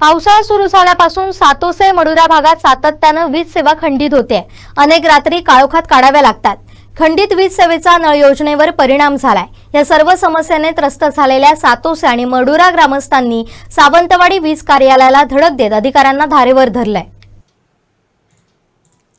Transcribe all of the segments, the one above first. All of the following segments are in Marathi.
पावसाळा सुरू झाल्यापासून सातोसे मडुरा भागात सातत्यानं वीज सेवा खंडित होते. अनेक रात्री काळोखात काढाव्या लागतात. खंडित वीज सेवेचा नळ योजनेवर परिणाम झालाय. या सर्व समस्येने त्रस्त झालेल्या सातोसे आणि मडुरा ग्रामस्थांनी सावंतवाडी वीज कार्यालयाला धडक देत अधिकाऱ्यांना धारेवर धरलंय.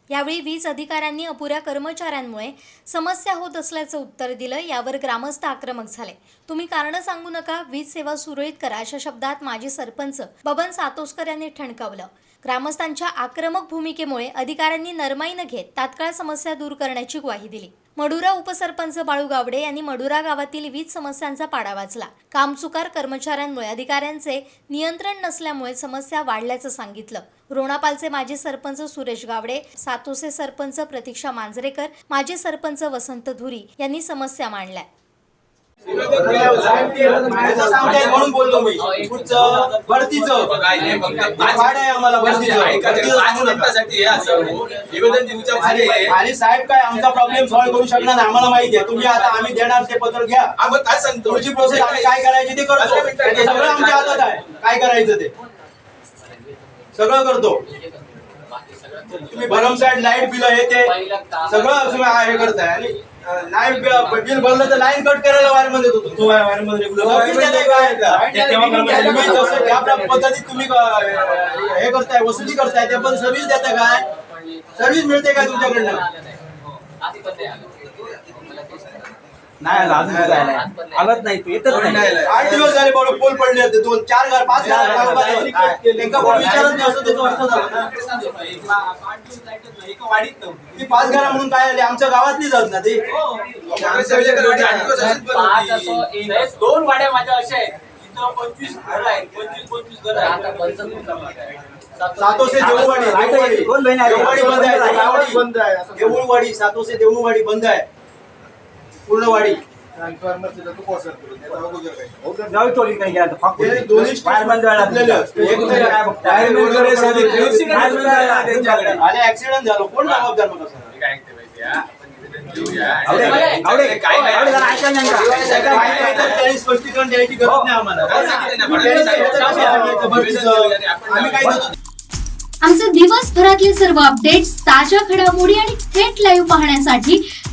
यावेळी वीज अधिकाऱ्यांनी अपुऱ्या कर्मचाऱ्यांमुळे समस्या होत असल्याचं उत्तर दिलं. यावर ग्रामस्थ आक्रमक झाले. तुम्ही कारण सांगू नका. वीज सेवा सुरळीत करा अशा शब्दात माजी सरपंच बबन सातोसकर यांनी ठणकावलं. ग्रामस्थांच्या आक्रमक भूमिकेमुळे अधिकाऱ्यांनी नरमाई न घेत तात्काळ समस्या दूर करण्याची ग्वाही दिली. मडुरा उपसरपंच बाळू गावडे यांनी मडुरा गावातील वीज समस्यांचा पाडा वाचला. कामचुकार कर्मचाऱ्यांमुळे अधिकाऱ्यांचे नियंत्रण नसल्यामुळे समस्या वाढल्याचं सांगितलं. रोणापालचे माजी सरपंच सुरेश गावडे सातोसे सरपंच प्रतीक्षा मांजरेकर माजी सरपंच वसंत धुरी यांनी समस्या मांडल्या. म्हणून बोललो मी पुढचं भरतीचं वाढ आहे आम्हाला आणि साहेब काय आमचा प्रॉब्लेम सॉल्व्ह करू शकणार नाही आम्हाला माहिती आहे तुम्ही आता आम्ही देणार ते पत्र घ्या आपण काय सांगतो पुढची प्रोसेस आम्ही काय करायची ते करतो सगळं आमच्या हातात आहे काय करायचं ते सगळं करतो तुम्ही भरमसाठ लाइट बिल हे ते सगळं तुम्ही हे करताय आणि लाइट बिल भरलं तर लाईन कट करायला वायरमध्ये देतो तो वायरमध्ये ज्या पद्धतीत तुम्ही हे करताय वसुली करताय ते पण सर्व्हिस देता काय? सर्व्हिस मिळते काय तुमच्याकडनं? नाही आला अजून कुठं आलाय? आलाच नाही तू येतच नाही आठ दिवस झाले बरोबर पोल पडले होते दोन चार घर पाच घर त्यांना कोण विचारत नाही. असं त्याचं अर्थ झालं ना ती पाच घरा म्हणून काय आले? आमच्या गावातली जात ना ती. पाच असं एक- दोन वाड्या माझ्या अशा आहेत. तिथं पंचवीस घर आहेत पंचवीस पंचवीस घर आहेत. आता पंचवीस सातोसे देऊळवाडी देऊळवाडी. दोन बहिणी आहेत. देऊळवाडी बंद आहे. देऊळवाडी सातोसे देऊळवाडी बंद आहे. पूर्ण वाडी. ट्रान्सफॉर्मरचं तर पोहोचत नाही. त्याचा अगोदर काही. जाऊ चोरी नाही गेला फक्त ते दोन्ही. आणि ऍक्सिडेंट झालो कोण जबाबदार काही स्पष्टीकरण द्यायची गरज नाही आम्हाला. आमचे दिवसभरातले सर्व अपडेट्स ताज्या घडामोडी आणि थेट लाईव्ह पाहण्यासाठी